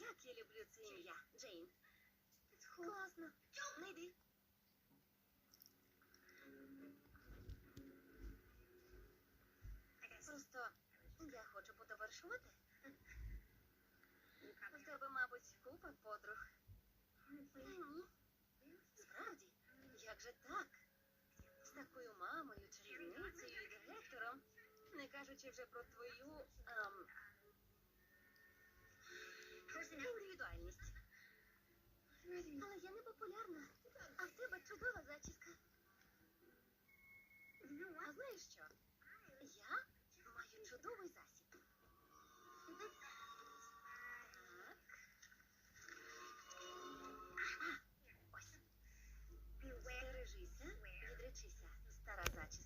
Як я люблю це ім'я, Джейн. Класно. Не. Просто я хочу потоваришувати. В тебе, мабуть, купа подруг. Та ні. Справді, як же так? З такою мамою, чарівницею і директором, не кажучи вже про твою ем, знаєш що? Я маю чудовий засіб. Так. Ось. Бережися, відречися. Стара зачіска.